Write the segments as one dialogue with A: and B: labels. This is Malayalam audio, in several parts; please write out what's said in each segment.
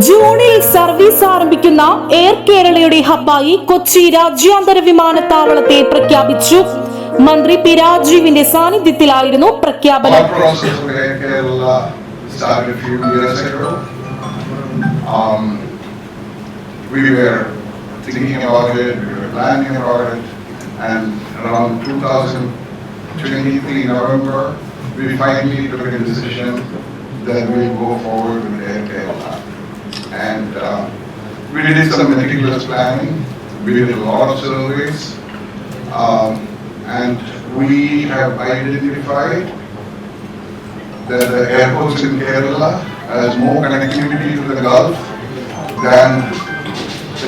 A: ജൂണിൽ സർവീസ് ആരംഭിക്കുന്ന എയർ കേരളയുടെ ഹബ്ബായി കൊച്ചി രാജ്യാന്തര വിമാനത്താവളത്തെ പ്രഖ്യാപിച്ചു. മന്ത്രി പി രാജീവിന്റെ സാന്നിധ്യത്തിലായിരുന്നു പ്രഖ്യാപനം.
B: Um, and around 2023 November, we finally took a decision that we go forward with Air And uh, we did some meticulous planning, we did a lot of surveys, um, and we have identified that the airports in Kerala has more connectivity to the Gulf than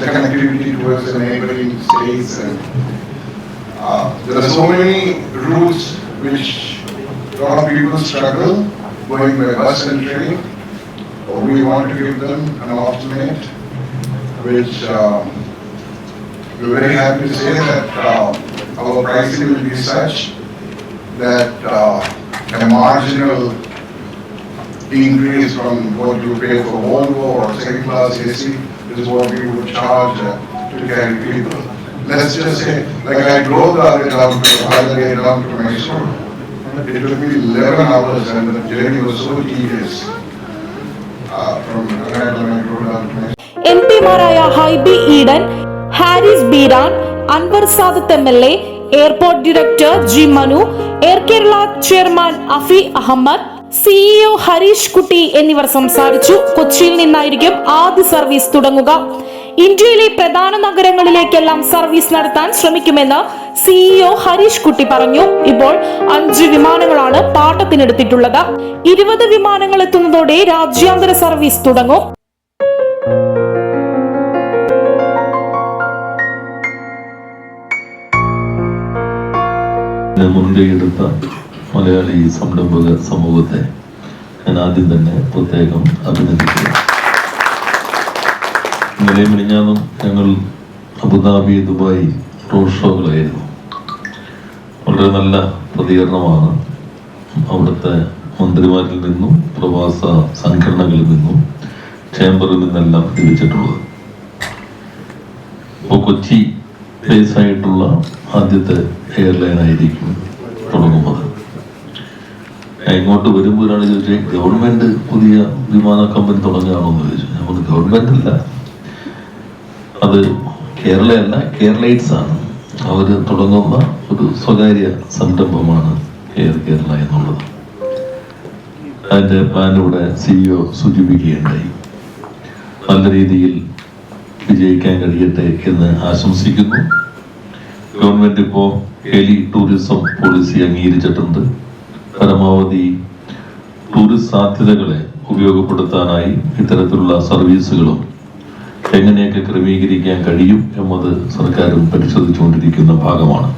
B: the connectivity towards the neighboring states. And uh, there are so many routes which a lot of people struggle going by bus and train. We want to give them an alternate which um, we're very happy to say that uh, our pricing will be such that uh, a marginal increase from what you pay for Volvo or second class AC is what we would charge uh, to carry people. Let's just say, like I drove the other day down to Mysore. It took me 11 hours and the journey was so tedious.
A: M പിമാരായ Hibi Eden Haris Beeran Anwar Sadath M L A airport director G Manu air Kerala chairman Afi Ahammed CEO Harish Kutty എന്നിവർ സംസാരിച്ചു. കൊച്ചിയിൽ നിന്നായിരിക്കും ആദ്യ സർവീസ് തുടങ്ങുക. ഇന്ത്യയിലെ പ്രധാന നഗരങ്ങളിലേക്കെല്ലാം സർവീസ് നടത്താൻ ശ്രമിക്കുമെന്ന് സിഇഒ ഹരീഷ് കുട്ടി പറഞ്ഞു. ഇപ്പോൾ അഞ്ച് വിമാനങ്ങളാണ് പാട്ടത്തിനെടുത്തിട്ടുള്ളത്. ഇരുപത് വിമാനങ്ങൾ എത്തുന്നതോടെ രാജ്യാന്തര സർവീസ് തുടങ്ങും.
C: മുൻകൈയെടുത്ത മലയാളി സംരംഭക സമൂഹത്തെ ഞാൻ ആദ്യം തന്നെ പ്രത്യേകം അഭിനന്ദിക്കുന്നു. ഇന്നലെ മിനിഞ്ഞാന്നും ഞങ്ങൾ അബുദാബി ദുബായ് റോഡ് ഷോകളായിരുന്നു വളരെ നല്ല പ്രതികരണമാണ് അവിടുത്തെ മന്ത്രിമാരിൽ നിന്നും പ്രവാസ സംഘടനകളിൽ നിന്നും ചേംബറിൽ നിന്നെല്ലാം ലഭിച്ചിട്ടുള്ളത്. ഇപ്പോൾ കൊച്ചി ബേസ് ആയിട്ടുള്ള ആദ്യത്തെ എയർലൈൻ ആയിരിക്കും തുടങ്ങുന്നത്. ഇങ്ങോട്ട് വരുമ്പോഴാണ് ചോദിച്ചാൽ ചോദിച്ചു ഗവൺമെന്റ് പുതിയ വിമാന കമ്പനി തുടങ്ങുകയാണോ എന്ന് ചോദിച്ചു പറഞ്ഞു ഗവൺമെന്റ് അല്ല. അത് കേരളയല്ല കേരളൈറ്റ്സ് ആണ്. അവർ തുടങ്ങുന്ന ഒരു സ്വകാര്യ സംരംഭമാണ് എയർ കേരള എന്നുള്ളത്. അതിന്റെ പാനിലൂടെ സിഇഒ സൂചിപ്പിക്കുകയുണ്ടായി. നല്ല രീതിയിൽ വിജയിക്കാൻ കഴിയട്ടെ എന്ന് ആശംസിക്കുന്നു. ഗവൺമെന്റ് ഇപ്പോൾ ഹെലി ടൂറിസം പോളിസി അംഗീകരിച്ചിട്ടുണ്ട്. പരമാവധി ടൂറിസ്റ്റ് സാധ്യതകളെ ഉപയോഗപ്പെടുത്താനായി ഇത്തരത്തിലുള്ള സർവീസുകളും എങ്ങനെയൊക്കെ ക്രമീകരിക്കാൻ കഴിയും എന്നത് സർക്കാരും പരിശോധിച്ചുകൊണ്ടിരിക്കുന്ന ഭാഗമാണ്.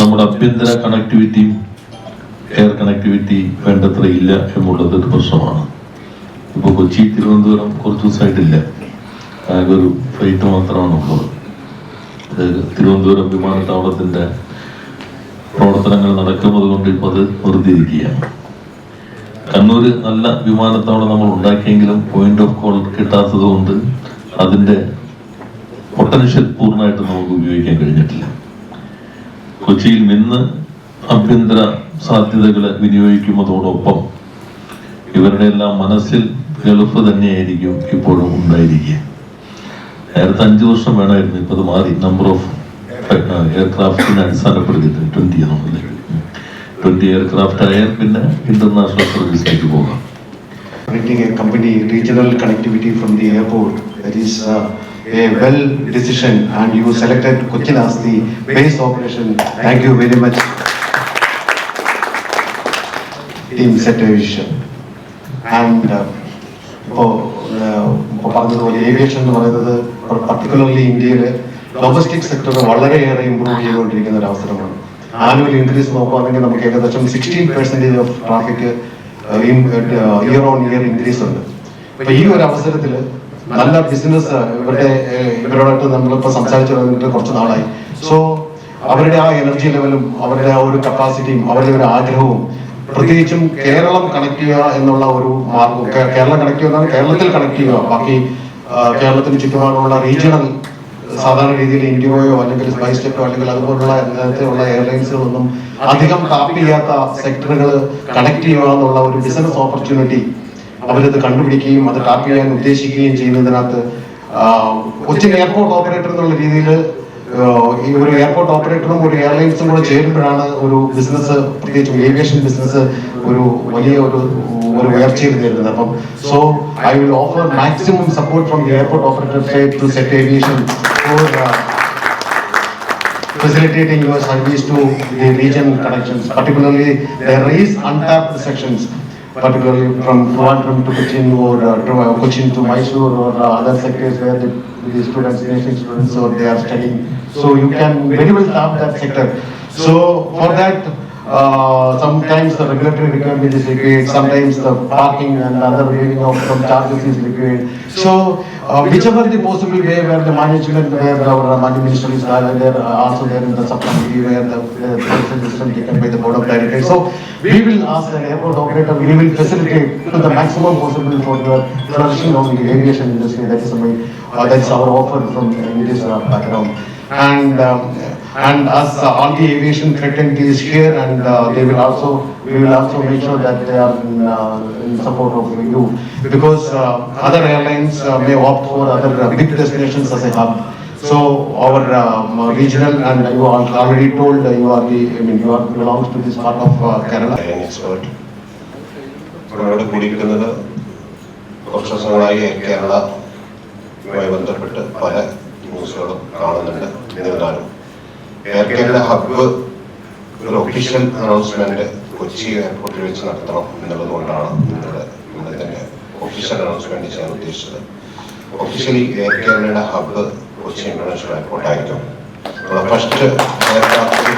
C: നമ്മുടെ ആഭ്യന്തര കണക്ടിവിറ്റിയും എയർ കണക്ടിവിറ്റി വേണ്ടത്ര ഇല്ല എന്നുള്ളത് ഒരു പ്രശ്നമാണ്. ഇപ്പോൾ കൊച്ചി തിരുവനന്തപുരം കുറച്ച് ദിവസമായിട്ടില്ല. ആകെ ഒരു ഫ്ലൈറ്റ് മാത്രമാണ് ഉള്ളത്. തിരുവനന്തപുരം വിമാനത്താവളത്തിന്റെ പ്രവർത്തനങ്ങൾ നടക്കുന്നത് കൊണ്ട് ഇപ്പോൾ അത് നിർത്തിയിരിക്കുകയാണ്. കണ്ണൂര് നല്ല വിമാനത്താവളം നമ്മൾ ഉണ്ടാക്കിയെങ്കിലും പോയിന്റ് ഓഫ് കോൾ കിട്ടാത്തത് കൊണ്ട് അതിന്റെ പൊട്ടൻഷ്യൽ പൂർണമായിട്ട് നമുക്ക് ഉപയോഗിക്കാൻ കഴിഞ്ഞിട്ടില്ല. കൊച്ചിയിൽ നിന്ന് ആഭ്യന്തര സാധ്യതകളെ വിനിയോഗിക്കുന്നതോടൊപ്പം ഇവരുടെ എല്ലാം മനസ്സിൽ ഗൾഫ് തന്നെയായിരിക്കും ഇപ്പോഴും ഉണ്ടായിരിക്കുക. നേരത്തെ അഞ്ചു വർഷം വേണമായിരുന്നു ഇപ്പൊ അത് മാറി നമ്പർ ഓഫ് എയർക്രാഫ്റ്റിനെ അടിസ്ഥാനപ്പെടുത്തിയിട്ട് ട്വന്റി ആണല്ലേ ട്വന്റി എയർക്രാഫ്റ്റ് ആയാൽ പിന്നെ ഇന്റർനാഷണൽ സർവീസിലേക്ക് പോകാം
D: Bringing a company, regional connectivity from the airport, that is uh, a well decision and you selected Cochin as the base operation. Thank you very much. Team Saturation. And uh, ഇപ്പോൾ പറഞ്ഞതുപോലെ ഏവിയേഷൻ എന്ന് പറയുന്നത് പർട്ടിക്കുലർലി ഇന്ത്യയിലെ ഡൊമസ്റ്റിക് സെക്ടർ വളരെയേറെ ഇമ്പ്രൂവ് ചെയ്തുകൊണ്ടിരിക്കുന്ന ഒരു അവസരമാണ് ആനുവൽ ഇൻക്രീസ് നോക്കുകയാണെങ്കിൽ നമുക്ക് ഏകദേശം sixteen percentage of traffic year on year increase ഉണ്ട്. അപ്പൊ ഈ ഒരു അവസരത്തിൽ നല്ല ബിസിനസ് ഇവരുടെ ഇവരോടൊക്കെ നമ്മളിപ്പോ സംസാരിച്ചു തുടങ്ങിയിട്ട് കുറച്ച് നാളായി. സോ അവരുടെ ആ എനർജി ലെവലും അവരുടെ ആ ഒരു കപ്പാസിറ്റിയും അവരുടെ ഒരു ആഗ്രഹവും പ്രത്യേകിച്ചും കേരളം കണക്ട് ചെയ്യുക എന്നുള്ള ഒരു മാർഗം കേരളം കണക്ട് ചെയ്യുന്നതാണ് കേരളത്തിൽ കണക്ട് ചെയ്യുക. ബാക്കി കേരളത്തിന് ചുറ്റുപാടുള്ള റീജിയണൽ സാധാരണ രീതിയിൽ ഇൻഡിഗോയോ അല്ലെങ്കിൽ സ്പൈസ് ജെറ്റോ അല്ലെങ്കിൽ അതുപോലുള്ള നേരത്തെയുള്ള എയർലൈൻസുകളൊന്നും അധികം ടാപ്പ് ചെയ്യാത്ത സെക്ടറുകൾ കണക്ട് ചെയ്യുക എന്നുള്ള ഒരു ബിസിനസ് ഓപ്പർച്യൂണിറ്റി അവരത് കണ്ടുപിടിക്കുകയും അത് ടാപ്പ് ചെയ്യാൻ ഉദ്ദേശിക്കുകയും ചെയ്യുന്നതിനകത്ത് കൊച്ചിൻ എയർപോർട്ട് ഓപ്പറേറ്റർ എന്നുള്ള രീതിയിൽ ഈ ഒരു എയർപോർട്ട് ഓപ്പറേറ്ററും ഒരു എയർലൈൻസും കൂടെ ചേരുമ്പോഴാണ് ഒരു ബിസിനസ് പ്രത്യേകിച്ചും ഏവിയേഷൻ ബിസിനസ് ഒരു വലിയ ഒരു ഒരു ഉയർച്ചയിൽ നേരിടുന്നത്. അപ്പം so I will offer maximum support from the airport operator to set aviation for facilitating your service to the region connections. Particularly, there is untapped sections, particularly from Trivandrum to Cochin or uh, to, uh, Cochin to Mysore or uh, other sectors where the, the students, nursing students, or they are studying. So you can very well tap that sector. So for that, uh, sometimes the regulatory requirement is required, sometimes the parking and other waiving of some charges is required. So uh, whichever the possible way where the management, where our money minister is there, uh, also there in the subcommittee where the uh, decision taken by the board of directors. So we will ask the airport operator, we will facilitate to the maximum possible for the flourishing of the aviation industry. That is my, uh, that is our offer from uh, this uh, background. And um, and as uh, all the aviation fraternity is here and uh, they will also, we will also make sure that they are in, uh, in support of you. Because uh, other airlines uh, may opt for other uh, big destinations as a hub. So our um, regional and you are already told uh, you are the, I mean, you are belongs to this part of uh, Kerala.
E: Expert നമ്മളോട് കൂടിയിരിക്കുന്നത് കുറച്ച് ദിവസങ്ങളായി എയർ കേരളയുമായി ബന്ധപ്പെട്ട് പല ന്യൂസുകളും കാണുന്നുണ്ട് എന്നിരുന്നാലും എയർ ഹബ് ഒരു ഒഫീഷ്യൽ അനൗൺസ്മെന്റ് കൊച്ചി എയർപോർട്ടിൽ വെച്ച് നടത്തണം എന്നുള്ളത് കൊണ്ടാണ് ഇന്നലെ തന്നെ ഒഫീഷ്യൽ അനൗൺസ്മെന്റ് ചെയ്യാൻ ഉദ്ദേശിച്ചത്. ഒഫീഷ്യലി എയർ കേരളയുടെ ഹബ്ബ് കൊച്ചി ഇന്റർനാഷണൽ എയർപോർട്ട് ആയിരിക്കും. ഫസ്റ്റ് എയർക്രാഫ്റ്റ്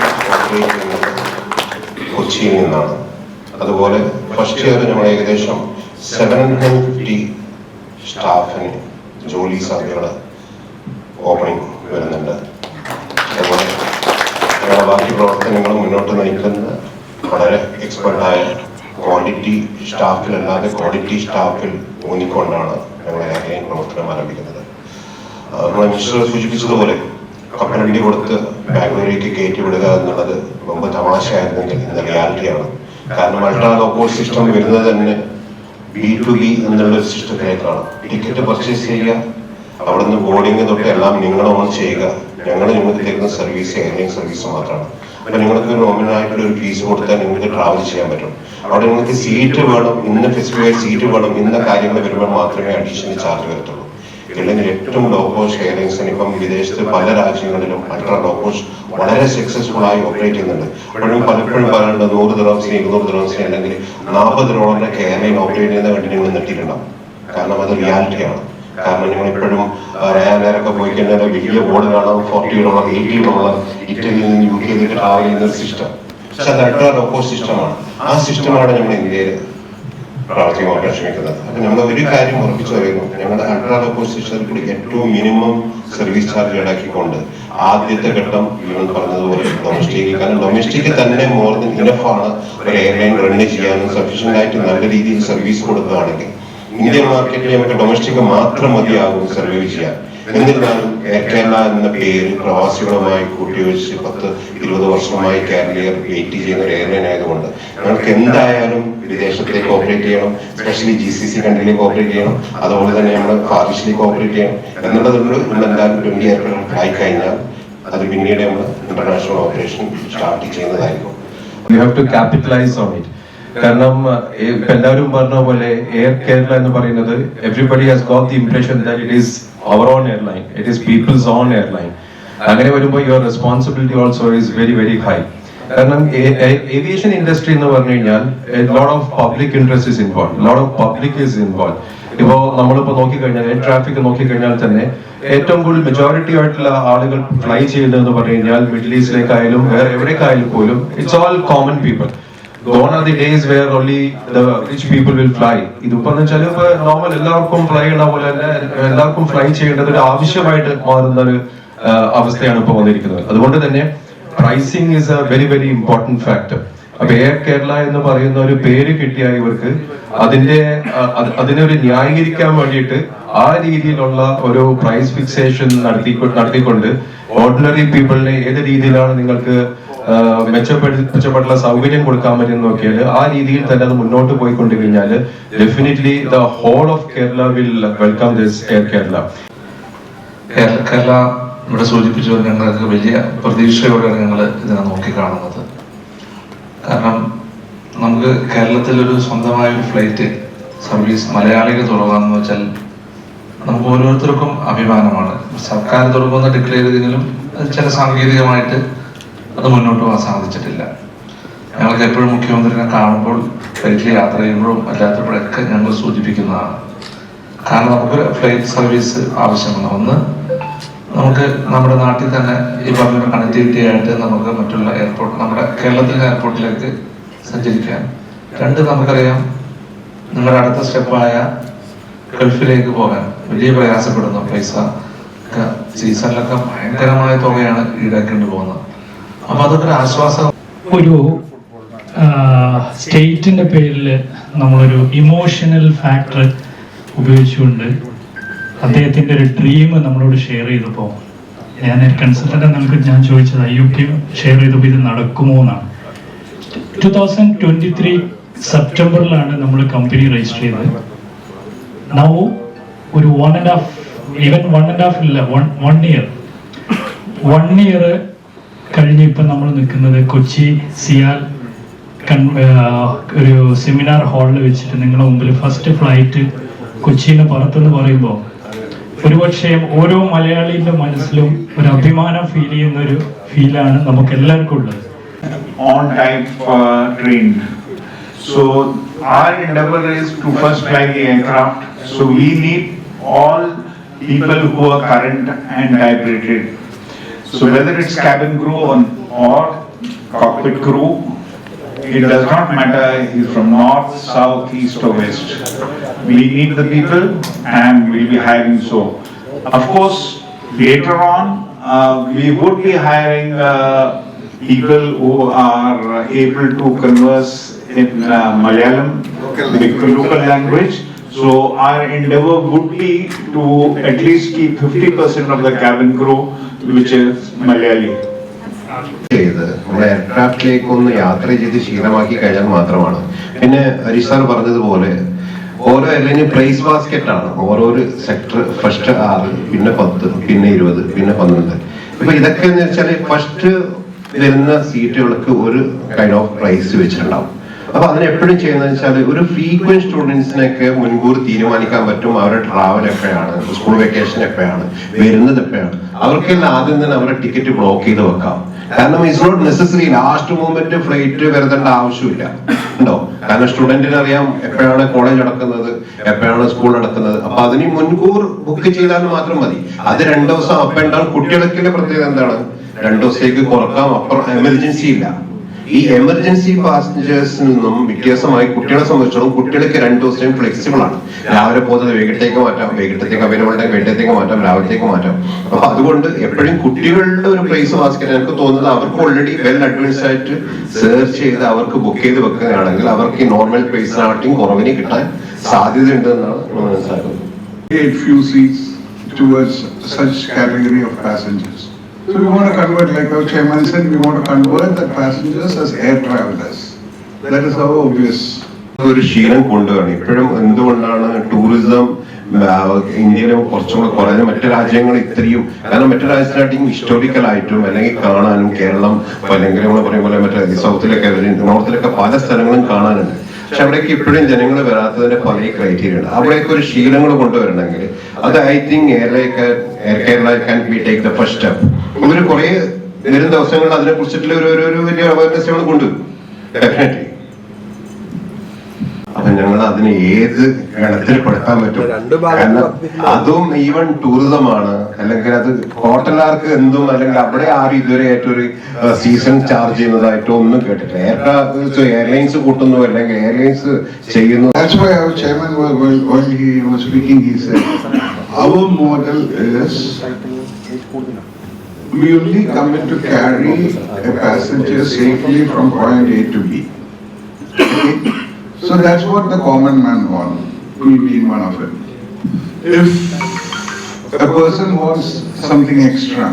E: കൊച്ചിയിൽ നിന്നാണ്. അതുപോലെ ഫസ്റ്റ് ഇയർ നമ്മൾ ഏകദേശം സെവൻ ഫിഫ്റ്റി സ്റ്റാഫിന് ജോലി സാധ്യതകൾ ഓപ്പണിംഗ് വരുന്നുണ്ട്. ഞങ്ങളുടെ ബാക്കി പ്രവർത്തനങ്ങൾ മുന്നോട്ട് നയിക്കുന്നത് വളരെ എക്സ്പെർട്ടായ ക്വാണ്ടിറ്റി സ്റ്റാഫിൽ അല്ലാതെ ക്വാളിറ്റി സ്റ്റാഫിൽ ഊന്നിക്കൊണ്ടാണ് ഞങ്ങൾ ഏകൈൻ പ്രവർത്തനം ആരംഭിക്കുന്നത്. നമ്മുടെ മിനിസ്റ്റർ സൂചിപ്പിച്ചതുപോലെ കപ്പലണ്ടി കൊടുത്ത് ബാംഗ്ലൂരിലേക്ക് കയറ്റി വിടുക എന്നുള്ളത് മുമ്പ് തമാശയായിരുന്നെങ്കിൽ ഇന്ന് റിയാലിറ്റിയാണ്. കാരണം അൾട്രാ ലോക്കോഡ് സിസ്റ്റം വരുന്നത് തന്നെ ബി ടു ബി എന്നുള്ള ഒരു സിസ്റ്റത്തിലേക്കാണ്. ടിക്കറ്റ് പർച്ചേസ് ചെയ്യുക അവിടുന്ന് ബോർഡിംഗ് തൊട്ട് എല്ലാം നിങ്ങൾ ഓൺ ചെയ്യുക ഞങ്ങൾ നിങ്ങൾക്ക് തരുന്ന സർവീസ് എയർലൈൻ സർവീസ് മാത്രമാണ്. അപ്പൊ നിങ്ങൾക്ക് നോമിനായിട്ടുള്ള ഒരു ഫീസ് കൊടുത്താൽ നിങ്ങൾക്ക് ട്രാവൽ ചെയ്യാൻ പറ്റും. അവിടെ നിങ്ങൾക്ക് സീറ്റ് വേണം ഇന്ന ഫെസ്റ്റിവൽ സീറ്റ് വേണം ഇന്ന കാര്യങ്ങൾ വരുമ്പോൾ മാത്രമേ അഡീഷണൽ ചാർജ് വരത്തുള്ളൂ. അല്ലെങ്കിൽ ഏറ്റവും ലോ കോസ്റ്റ് എയർലൈൻസിന് ഇപ്പം വിദേശത്ത് പല രാജ്യങ്ങളിലും അൾട്രാ ലോ കോസ്റ്റ് വളരെ സക്സസ്ഫുൾ ആയി ഓപ്പറേറ്റ് ചെയ്യുന്നുണ്ട്. അപ്പോഴും പലപ്പോഴും പറയുന്നുണ്ട് നൂറ് ദിവസം ഇരുന്നൂറ് ദിവസം അല്ലെങ്കിൽ നാൽപ്പത് ഡോളറിനൊക്കെ എയർലൈൻ ഓപ്പറേറ്റ് ചെയ്യുന്ന കണ്ടിട്ട് നിങ്ങൾ നിർത്തിയിട്ടുണ്ടാവും കാരണം അത് റിയാലിറ്റിയാണ് കാരണം നിങ്ങൾ ഇപ്പോഴും റയാനൊക്കെ പോയി കഴിഞ്ഞാൽ വലിയ കാണാം ഫോർട്ടി ഇറ്റലിയിൽ നിന്ന് യു കെയിലേക്ക് ട്രാവൽ ചെയ്യുന്ന ഒരു സിസ്റ്റം പക്ഷെ അത് സിസ്റ്റമാണ് ആ സിസ്റ്റമാണ് നമ്മൾ ഇന്ത്യയിൽ പ്രാവർത്തികമാക്കാൻ ശ്രമിക്കുന്നത്. അപ്പൊ നമ്മൾ ഒരു കാര്യം ഉറപ്പിച്ചു പറയുന്നു. ഞങ്ങളുടെ അൾട്രാ ലോക്കോ സിസ്റ്റത്തിൽ കൂടി ഏറ്റവും മിനിമം സർവീസ് ചാർജ് ഈടാക്കിക്കൊണ്ട് ആദ്യത്തെ ഘട്ടം ഇവൻ പറഞ്ഞതുപോലെ ഡൊമസ്റ്റിക് കാരണം ഡൊമസ്റ്റിക് തന്നെ മോർ ദൻ ഇനഫാണ് ഒരു എയർലൈൻ റണ്ണ് ചെയ്യാനും സഫീഷ്യന്റ് ആയിട്ട് നല്ല രീതിയിൽ സർവീസ് കൊടുക്കുകയാണെങ്കിൽ. ഇന്ത്യൻ മാർക്കറ്റിൽ നമുക്ക് ഡൊമസ്റ്റിക് മാത്രം മതിയാകും സർവൈവ് ചെയ്യാൻ. എന്നിരുന്നാലും കേരള എന്ന പേര് പ്രവാസികളുമായി കൂട്ടിവെച്ച് പത്ത് ഇരുപത് വർഷമായി കേരളീയർ വെയിറ്റ് ചെയ്യുന്ന ഒരു എയർലൈൻ ആയതുകൊണ്ട് ഞങ്ങൾക്ക് എന്തായാലും വിദേശത്തേക്ക് ഓപ്പറേറ്റ് ചെയ്യണം. സ്പെഷ്യലി ജി സി സി കൺട്രിയിലേക്ക് ഓപ്പറേറ്റ് ചെയ്യണം. അതുപോലെ തന്നെ നമ്മൾ ഫാറിഷിലേക്ക് ഓപ്പറേറ്റ് ചെയ്യണം. എന്നുള്ളതുകൊണ്ട് നമ്മൾ എന്തായാലും ട്വന്റി എയർക്രാഫ്റ്റ് ആയി കഴിഞ്ഞാൽ അത് പിന്നീട് നമ്മൾ ഇന്റർനാഷണൽ ഓപ്പറേഷൻ സ്റ്റാർട്ട് ചെയ്യുന്നതായിരിക്കും.
F: You have to capitalise on it കാരണം എല്ലാവരും പറഞ്ഞ പോലെ എയർ കേരള എന്ന് പറയുന്നത് everybody has got the impression that it is our own airline it is people's own airline അങ്ങനെ വരുമ്പോൾ your responsibility also is very very high കാരണം ഏവിയേഷൻ ഇൻഡസ്ട്രി എന്ന് പറഞ്ഞു കഴിഞ്ഞാൽ load of public interest is involve load of public is involve ഇപ്പോ നമ്മളിപ്പോ നോക്കിക്കഴിഞ്ഞാൽ എയർ ട്രാഫിക് നോക്കിക്കഴിഞ്ഞാൽ തന്നെ ഏറ്റവും കൂടുതൽ മെജോറിറ്റി ആയിട്ടുള്ള ആളുകൾ ഫ്ലൈ ചെയ്യുന്നതെന്ന് പറഞ്ഞു കഴിഞ്ഞാൽ മിഡിൽ ഈസ്റ്റിലേക്കായാലും വേറെ എവിടേക്കായാലും പോലും it's all common people gone are the days where only the rich people will fly ഇതിപ്പോ എന്ന് വെച്ചാൽ ഇപ്പൊ നോർമൽ എല്ലാവർക്കും ഫ്ലൈ ഉള്ള പോലെ തന്നെ എല്ലാവർക്കും ഫ്ലൈ ചെയ്യേണ്ടത് ഒരു ആവശ്യമായിട്ട് മാറുന്ന ഒരു അവസ്ഥയാണ് ഇപ്പൊ വന്നിരിക്കുന്നത്. അതുകൊണ്ട് തന്നെ pricing is a very very important factor അപ്പൊ എയർ കേരള എന്ന് പറയുന്ന ഒരു പേര് കിട്ടിയ ഇവർക്ക് അതിന്റെ അതിനൊരു ന്യായീകരിക്കാൻ വേണ്ടിയിട്ട് ആ രീതിയിലുള്ള ഒരു പ്രൈസ് ഫിക്സേഷൻ നടത്തി നടത്തിക്കൊണ്ട് ഓർഡിനറി പീപ്പിളിനെ ഏത് രീതിയിലാണ് നിങ്ങൾക്ക് ആ, മെച്ചപ്പെടു മെച്ചപ്പെട്ടുള്ള സൗകര്യം കൊടുക്കാൻ പറ്റുന്ന നോക്കിയാൽ ആ രീതിയിൽ തന്നെ അത് മുന്നോട്ട് പോയിക്കൊണ്ട് കഴിഞ്ഞാൽ definitely the whole of Kerala will welcome this air
G: Kerala Kerala ഇവിടെ സൂചിപ്പിച്ചു ഞങ്ങൾക്ക് വലിയ പ്രതീക്ഷയോടെയാണ് ഞങ്ങൾ ഇതിനെ നോക്കിക്കാണുന്നത് കാരണം നമുക്ക് കേരളത്തിലൊരു സ്വന്തമായ ഒരു ഫ്ലൈറ്റ് സർവീസ് മലയാളികൾ തുടങ്ങാമെന്ന് വെച്ചാൽ നമുക്ക് ഓരോരുത്തർക്കും അഭിമാനമാണ്. സർക്കാർ തുടങ്ങുന്ന ഡിക്ലെയർ ചെയ്തെങ്കിലും ചില സാങ്കേതികമായിട്ട് അത് മുന്നോട്ട് പോകാൻ സാധിച്ചിട്ടില്ല. ഞങ്ങൾക്ക് എപ്പോഴും മുഖ്യമന്ത്രിനെ കാണുമ്പോൾ ഫ്ലൈറ്റിൽ യാത്ര ചെയ്യുമ്പോഴും അല്ലാത്തപ്പോഴൊക്കെ ഞങ്ങൾ സൂചിപ്പിക്കുന്നതാണ്. കാരണം നമുക്ക് ഫ്ലൈറ്റ് സർവീസ് ആവശ്യമാണ്. ഒന്ന് നമുക്ക് നമ്മുടെ നാട്ടിൽ തന്നെ ഈ പറഞ്ഞ കണക്ടിവിറ്റി ആയിട്ട് നമുക്ക് മറ്റുള്ള എയർപോർട്ട് നമ്മുടെ കേരളത്തിലെ എയർപോർട്ടിലേക്ക് സഞ്ചരിക്കാൻ. രണ്ട് നമുക്കറിയാം നിങ്ങളുടെ അടുത്ത സ്റ്റെപ്പായ ഗൾഫിലേക്ക് പോകാൻ വലിയ പ്രയാസപ്പെടുന്നു. പൈസ സീസണിലൊക്കെ ഭയങ്കരമായ തുകയാണ് ഈടാക്കേണ്ടി പോകുന്നത്. ആശ്വാസം.
H: ഒരു സ്റ്റേറ്റിന്റെ പേരിൽ നമ്മളൊരു ഇമോഷണൽ ഫാക്ടർ ഉപയോഗിച്ചുകൊണ്ട് അദ്ദേഹത്തിന്റെ ഒരു ഡ്രീം നമ്മളോട് ഷെയർ ചെയ്തപ്പോൾ ഞാൻ കൺസൾട്ടന്റ് നമുക്ക് ഞാൻ ചോദിച്ചത് യു ഷെയർ ചെയ്തപ്പോൾ ഇത് നടക്കുമോ എന്നാണ്. ടു തൗസൻഡ് ട്വന്റി ത്രീ സെപ്റ്റംബറിലാണ് നമ്മൾ കമ്പനി രജിസ്റ്റർ ചെയ്തത്. നൗ ഒരു one and half even one and half ഇല്ല one one year one year കഴിഞ്ഞ് ഇപ്പം നമ്മൾ നിൽക്കുന്നത് കൊച്ചി സിയാൽ ഒരു സെമിനാർ ഹാളിൽ വെച്ചിട്ട് നിങ്ങളുടെ മുമ്പിൽ ഫസ്റ്റ് ഫ്ലൈറ്റ് കൊച്ചിയിൽ പുറത്തെന്ന് പറയുമ്പോൾ ഒരുപക്ഷെ ഓരോ മലയാളിയുടെ മനസ്സിലും ഒരു അഭിമാനം ഫീൽ ചെയ്യുന്ന ഒരു ഫീലാണ് നമുക്ക് എല്ലാവർക്കും ഉള്ളത്
I: on time so our endeavor is to first fly the aircraft. So we need all people who are current and hybrided. So whether it's cabin crew or, cockpit crew, it does not matter he's from north, south, east or west. We need the people and we'll be hiring so. Of course, later on, uh, we would be hiring uh, people who are able to converse in uh, Malayalam, the local language. So our endeavor would be to at least keep fifty percent of the cabin crew, which is Malayali.
E: ചെയ്ത്. നമ്മൾ എയർക്രാഫ്റ്റിലേക്ക് ഒന്ന് യാത്ര ചെയ്ത് ശീലമാക്കി കഴിഞ്ഞാൽ മാത്രമാണ്. പിന്നെ ഹരീഷ് സാർ പറഞ്ഞതുപോലെ ഓരോ എയർലൈനും പ്രൈസ് ബാസ്ക്കറ്റ് ആണ്. ഓരോരു സെക്ടർ ഫസ്റ്റ് ആറ് പിന്നെ പത്ത് പിന്നെ ഇരുപത് പിന്നെ പന്ത്രണ്ട്. ഇപ്പൊ ഇതൊക്കെ എന്ന് വെച്ചാൽ ഫസ്റ്റ് വരുന്ന സീറ്റുകൾക്ക് ഒരു കൈൻഡ് ഓഫ് പ്രൈസ് വെച്ചിട്ടുണ്ടാവും. അപ്പൊ അതിന് എപ്പോഴും ചെയ്യുന്നത് വെച്ചാൽ ഒരു ഫ്രീക്വന്റ് സ്റ്റുഡൻസിനൊക്കെ മുൻകൂർ തീരുമാനിക്കാൻ പറ്റും അവരുടെ ട്രാവൽ എപ്പോഴാണ് സ്കൂൾ വെക്കേഷൻ എപ്പോഴാണ് വരുന്നത് എപ്പോഴാണ്. അവർക്കെല്ലാം ആദ്യം തന്നെ അവരുടെ ടിക്കറ്റ് ബ്ലോക്ക് ചെയ്ത് വെക്കാം. കാരണം it's not necessary last moment flight വരുത്തേണ്ട ആവശ്യമില്ല. ഉണ്ടോ? കാരണം സ്റ്റുഡന്റിന് അറിയാം എപ്പോഴാണ് കോളേജ് നടക്കുന്നത് എപ്പോഴാണ് സ്കൂൾ നടക്കുന്നത് അപ്പൊ അതിന് മുൻകൂർ ബുക്ക് ചെയ്താൽ മാത്രം മതി. അത് രണ്ടു ദിവസം അപ്പ് ആൻഡ് ഡൗൺ പ്രത്യേകത എന്താണ്? രണ്ടു ദിവസത്തേക്ക് കുറക്കാം അപ്പുറം എമർജൻസി ഇല്ല. ഈ എമർജൻസി പാസഞ്ചേഴ്സിൽ നിന്നും വ്യത്യാസമായി കുട്ടികളെ സംബന്ധിച്ചിടത്തോളം കുട്ടികൾക്ക് രണ്ടു ദിവസവും ഫ്ലെക്സിബിൾ ആണ് രാവിലെ പോകുന്നത് വൈകിട്ടേക്ക് മാറ്റാം വൈകിട്ടത്തേക്ക് ഉണ്ടെങ്കിൽ വൈകിട്ടത്തേക്ക് മാറ്റാം രാവിലത്തേക്ക് മാറ്റാം അപ്പൊ അതുകൊണ്ട് എപ്പോഴും കുട്ടികളുടെ ഒരു പ്ലേസ് ബാസ്ക്കറ്റ് എനിക്ക് തോന്നുന്നത് അവർക്ക് ഓൾറെഡി വെൽ അഡ്വാൻസ് ആയിട്ട് സെർച്ച് ചെയ്ത് അവർക്ക് ബുക്ക് ചെയ്ത് വെക്കുകയാണെങ്കിൽ അവർക്ക് ഈ നോർമൽ പ്ലേസിനാട്ടിയും കുറവിന് കിട്ടാൻ സാധ്യതയുണ്ട് എന്നാണ് നമ്മൾ മനസ്സിലാക്കുന്നത്
B: towards such category of passengers. So we want to convert, like our chairman said, we want to convert the passengers as air travelers. That is how obvious.
E: ഒരു ശീലം കൊണ്ടുവരണം ഇപ്പോഴും എന്തുകൊണ്ടാണ് ടൂറിസം ഇന്ത്യയിലെ കുറച്ചും കൂടെ കുറഞ്ഞ മറ്റു രാജ്യങ്ങൾ ഇത്രയും കാരണം മറ്റു രാജ്യത്തിനായിട്ടും ഹിസ്റ്റോറിക്കൽ ആയിട്ടും അല്ലെങ്കിൽ കാണാനും കേരളം അല്ലെങ്കിൽ നമ്മൾ പറയും പോലെ മറ്റേ സൗത്തിലൊക്കെ നോർത്തിലൊക്കെ പല സ്ഥലങ്ങളും കാണാനുണ്ട് പക്ഷെ അവിടേക്ക് ഇപ്പോഴും ജനങ്ങൾ വരാത്തതിന്റെ പല ക്രൈറ്റീരിയ ഉണ്ട് അവിടേക്ക് ഒരു ശീലങ്ങൾ കൊണ്ടുവരണമെങ്കിൽ അത് I think air Kerala can be take the first step ഇവർ കുറെ വരും ദിവസങ്ങളിൽ അതിനെ കുറിച്ചിട്ടുള്ള ഒരു ഒരു- ഒരു വലിയ അവയർനെസ് ഞങ്ങൾ കൊണ്ടുവരും ഡെഫിനറ്റ്ലി അപ്പൊ ഞങ്ങൾ അതിന് ഏത് ഗണത്തിൽ പെടുത്താൻ പറ്റും? കാരണം അതും ഈവൻ ടൂറിസം ആണ്. അല്ലെങ്കിൽ അത് ഹോട്ടലുകാർക്ക് എന്തും അല്ലെങ്കിൽ അവിടെ ആരും ഇതുവരെ ആയിട്ടൊരു സീസൺ ചാർജ് ചെയ്യുന്നതായിട്ടോ ഒന്നും കേട്ടിട്ടില്ല. എയർക്രാഫ്റ്റ് എയർലൈൻസ് കൂട്ടുന്നു അല്ലെങ്കിൽ എയർലൈൻസ് ചെയ്യുന്നു.
B: അവർ why we only come in to carry a passenger safely from point A to B. Okay? So that's what the common man wants, will be in one of it. If a person wants something extra,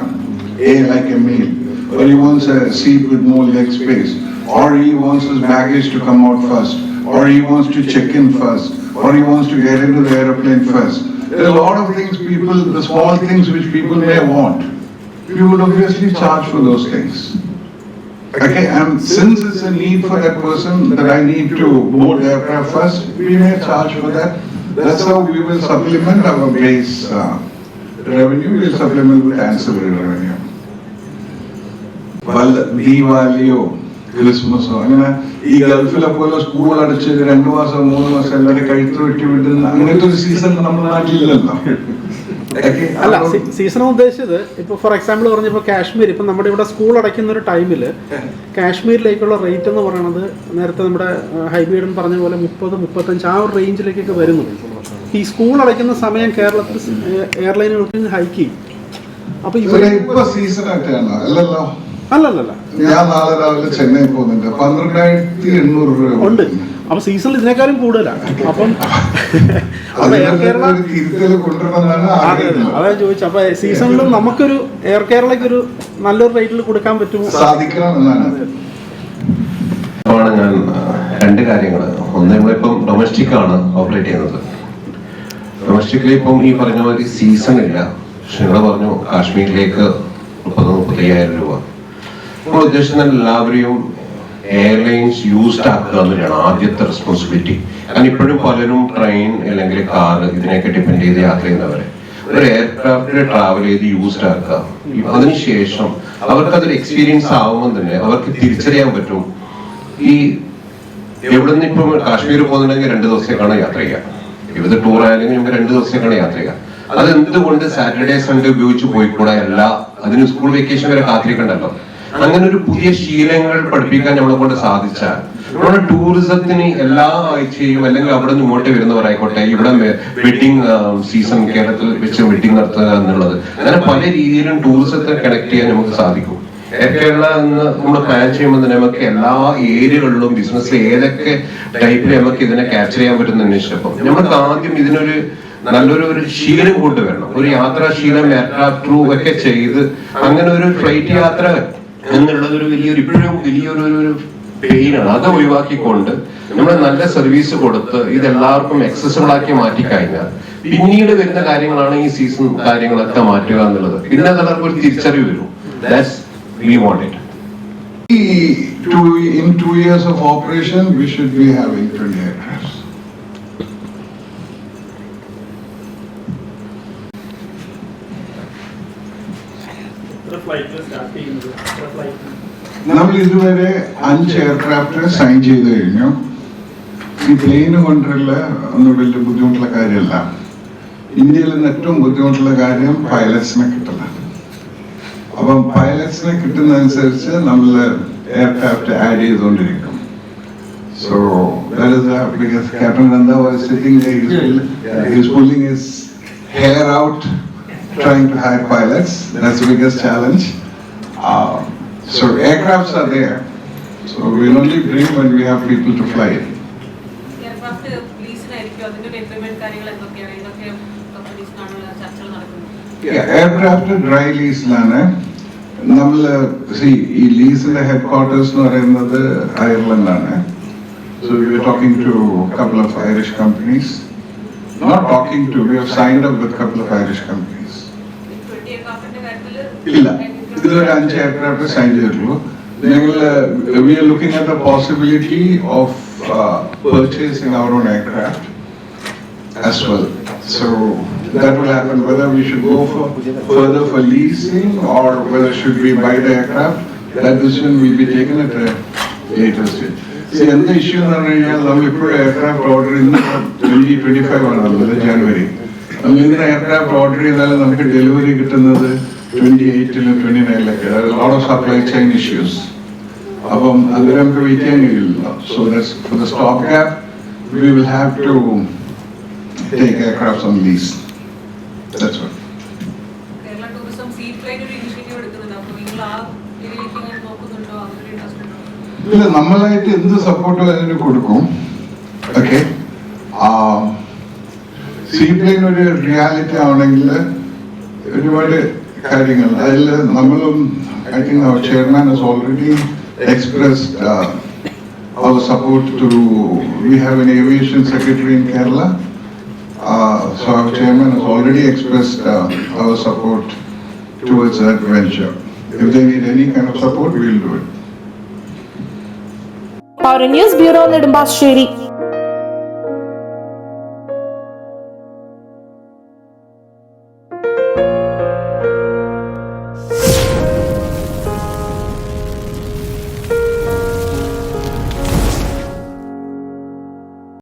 B: A like a meal, or he wants a seat with more leg space, or he wants his baggage to come out first, or he wants to check in first, or he wants to get into the aeroplane first. There are a lot of things people, the small things which people may want We would obviously charge for those things. Okay, and since it's a need for that person that I need to board the aircraft first, we may charge for that. That's how we will supplement our base uh, revenue, we'll supplement with ancillary revenue. വല്ല ദീപാവലിയോ ക്രിസ്മസോ അങ്ങനെ ഈ ഗൾഫിലെ പോലെ സ്കൂൾ അടച്ച് രണ്ടു മാസം മൂന്ന് മാസം എല്ലാവരും കഴുത്ത് വെട്ടി വിട്ടുന്ന അങ്ങനത്തെ ഒരു സീസൺ നമ്മുടെ നാട്ടിലില്ലല്ലോ Okay,
J: അല്ല സീസൺ ഉദ്ദേശിച്ചത് ഇപ്പൊ ഫോർ എക്സാമ്പിൾ പറഞ്ഞപ്പോൾ കാശ്മീർ ഇപ്പൊ നമ്മുടെ ഇവിടെ സ്കൂൾ അടയ്ക്കുന്ന ഒരു ടൈമിൽ കാശ്മീരിലേക്കുള്ള റേറ്റ് എന്ന് പറയുന്നത് നേരത്തെ നമ്മുടെ ഹൈബീഡൻ പറഞ്ഞ പോലെ മുപ്പത് മുപ്പത്തഞ്ച് ആ ഒരു റേഞ്ചിലേക്കൊക്കെ വരുന്നുണ്ട് ഈ സ്കൂൾ അടയ്ക്കുന്ന സമയം കേരളത്തിൽ എയർലൈനുകൾക്ക് ഹൈക്ക് ചെയ്യും. അപ്പൊ
B: ഇവിടെ ഇപ്പൊ സീസൺ ആയിട്ടാണോ അല്ലല്ലോ?
J: അല്ലല്ലല്ല.
B: ഞാൻ നാളെ രാവിലെ ചെന്നൈ പോകുന്നുണ്ട്. പന്ത്രണ്ടായിരത്തി എണ്ണൂറ് രൂപ
J: ഉണ്ട്. അപ്പൊ സീസണിൽ ഇതിനേക്കാളും കൂടുതലാണ് അപ്പം അതാ ചോദിച്ചു അപ്പൊ സീസണിലും നമുക്കൊരു എയർ കേരളക്ക് ഒരു നല്ലൊരു റേറ്റിൽ കൊടുക്കാൻ പറ്റുമോ?
B: സാധിക്കണം
E: ഞാൻ രണ്ട് കാര്യങ്ങൾ ഒന്ന് നമ്മളിപ്പം ഡൊമസ്റ്റിക് ആണ് ഓപ്പറേറ്റ് ചെയ്യുന്നത്. ഡൊമസ്റ്റിക്കിൽ ഇപ്പം ഈ പറഞ്ഞ മാതിരി സീസൺ ഇല്ല. പക്ഷെ നിങ്ങൾ പറഞ്ഞു കാശ്മീരിലേക്ക് മുപ്പത് മുപ്പത്തയ്യായിരം രൂപ. നമ്മൾ ഉദ്ദേശിക്കുന്ന എല്ലാവരെയും എയർലൈൻസ് യൂസ്ഡ് ആക്കുക എന്നുള്ളതാണ് ആദ്യത്തെ റെസ്പോൺസിബിലിറ്റി കാരണം ഇപ്പോഴും പലരും ട്രെയിൻ അല്ലെങ്കിൽ കാർ ഇതിനെയൊക്കെ ഡിപ്പെൻഡ് ചെയ്ത് യാത്ര ചെയ്യുന്നവരെ. ഒരു എയർക്രാഫ്റ്റിൽ ട്രാവൽ ചെയ്ത് യൂസ്ഡ് ആക്കുക. അതിനുശേഷം അവർക്ക് അതൊരു എക്സ്പീരിയൻസ് ആവുമ്പോൾ തന്നെ അവർക്ക് തിരിച്ചറിയാൻ പറ്റും. ഈ എവിടെ നിന്ന് ഇപ്പം കാശ്മീർ പോകുന്നുണ്ടെങ്കിൽ രണ്ട് ദിവസത്തേക്കാണ് യാത്ര ചെയ്യുക. ഇവിടെ ടൂർ ആയാലും നമുക്ക് രണ്ട് ദിവസത്തേക്കാണ് യാത്ര ചെയ്യുക. അത് എന്തുകൊണ്ട് സാറ്റർഡേ സൺഡേ ഉപയോഗിച്ച് പോയിക്കൂടാ? അല്ല അതിന് സ്കൂൾ വെക്കേഷൻ വരെ കാത്തിരിക്കണ്ടല്ലോ. അങ്ങനെ ഒരു പുതിയ ശീലങ്ങൾ പഠിപ്പിക്കാൻ നമ്മളെ കൊണ്ട് സാധിച്ചാൽ നമ്മുടെ ടൂറിസത്തിന് എല്ലാ ആഴ്ചയും അല്ലെങ്കിൽ അവിടെ നിന്ന് ഇങ്ങോട്ട് വരുന്നവരായിക്കോട്ടെ ഇവിടെ വെഡിങ് സീസൺ കേരളത്തിൽ വെച്ച് വെഡിങ് നടത്തുക എന്നുള്ളത്. അങ്ങനെ പല രീതിയിലും ടൂറിസത്തെ കണക്ട് ചെയ്യാൻ നമുക്ക് സാധിക്കും. കേരള എന്ന് നമ്മൾ പ്ലാൻ ചെയ്യുമ്പോൾ തന്നെ നമുക്ക് എല്ലാ ഏരിയകളിലും ബിസിനസ് ഏതൊക്കെ ടൈപ്പിൽ നമുക്ക് ഇതിനെ ക്യാപ്ചർ ചെയ്യാൻ പറ്റുന്ന അന്വേഷിച്ചപ്പോൾ നമുക്ക് ആദ്യം ഇതിനൊരു നല്ലൊരു ഒരു ശീലം കൊണ്ടുവരണം ഒരു യാത്രാശീലം എയർക്രാഫ്റ്റ് ത്രൂ ഒക്കെ ചെയ്ത് അങ്ങനെ ഒരു ഫ്ലൈറ്റ് യാത്ര എന്നുള്ളത് ഒരു വലിയൊരു ഇപ്പോഴും വലിയൊരു ഒരു പെയിനാണ്. അത് ഒഴിവാക്കിക്കൊണ്ട് നമ്മൾ നല്ല സർവീസ് കൊടുത്ത് ഇതെല്ലാവർക്കും എല്ലാവർക്കും ആക്കി മാറ്റി കഴിഞ്ഞാൽ പിന്നീട് വരുന്ന കാര്യങ്ങളാണ് ഈ സീസൺ കാര്യങ്ങളൊക്കെ മാറ്റുക എന്നുള്ളത്. പിന്നെ എല്ലാവർക്കും ഒരു തിരിച്ചറിവ് വരും. That's we want
B: it in two years of operation, we should be having 20 aircrafts. നമ്മൾ ഇതുവരെ അഞ്ച് എയർക്രാഫ്റ്റ് സൈൻ ചെയ്ത് കഴിഞ്ഞു. ഈ പ്ലെയിന് കൊണ്ടുള്ള ഒന്നും വലിയ ബുദ്ധിമുട്ടുള്ള കാര്യമല്ല. ഇന്ത്യയിൽ നിന്ന് ഏറ്റവും ബുദ്ധിമുട്ടുള്ള കാര്യം പൈലറ്റ്സിനെ കിട്ടില്ല അപ്പം പൈലറ്റ്സിനെ കിട്ടുന്നതനുസരിച്ച് നമ്മൾ എയർക്രാഫ്റ്റ് ആഡ് ചെയ്തുകൊണ്ടിരിക്കും. So that is uh, because Captain Nanda was sitting there, he was, he was pulling his hair out trying to hire pilots. That's the biggest challenge. Uh, so aircrafts are there. So we'll only bring when we have people to fly it.
K: Aircraft ലീസിനായിരിക്കും അതിന്റെ ഒരു എഗ്രിമെന്റ് കാര്യങ്ങൾ എന്തൊക്കെയാണ് ഏതൊക്കെ കമ്പനീസിനാണുള്ള ചർച്ചകൾ നടക്കുന്നത്
B: എയർക്രാഫ്റ്റ് ഡ്രൈ ലീസിലാണ് നമ്മൾ സി ഈ ലീസിന്റെ ഹെഡ് ക്വാർട്ടേഴ്സ് എന്ന് പറയുന്നത് അയർലൻഡാണ് so we are talking to couple of Irish companies not talking to we have signed up with couple of Irish companies
K: twenty എയർക്രാഫ്റ്റിന്റെ കാര്യത്തിൽ
B: ഇല്ല ഇതിലൊരു അഞ്ച് എയർക്രാഫ്റ്റ് സൈൻ ചെയ്തിട്ടുള്ളൂ ഞങ്ങൾ we are looking at the possibility of purchasing our own aircraft as well. So that will happen, whether we should go for further for leasing or whether should we buy the aircraft, that decision will be taken at later stage. See, എന്താ ഇഷ്യൂ എന്ന് പറഞ്ഞു കഴിഞ്ഞാൽ നമ്മളിപ്പോഴും എയർക്രാഫ്റ്റ് ഓർഡർ ഇന്ന് ട്വന്റി ട്വന്റി ഫൈവ് ആണുള്ളത് ജാനുവരി നമ്മൾ ഇന്ന് എയർക്രാഫ്റ്റ് ഓർഡർ ചെയ്താൽ നമുക്ക് ഡെലിവറി കിട്ടുന്നത് നമ്മളായിട്ട് എന്ത് സപ്പോർട്ട് അതിന് കൊടുക്കും. ഓക്കെ സീപ്ലെയിൻ ഒരു റിയാലിറ്റി ആവണമെങ്കിൽ ഒരുപാട് കാര്യങ്ങൾ അതിൽ നമ്മളും I think our chairman has already expressed uh, our support to we have an aviation secretary in Kerala uh, so our chairman has already expressed uh, our support towards that venture if they need any kind of support we will do it
A: പൗര news bureau Nedumbassery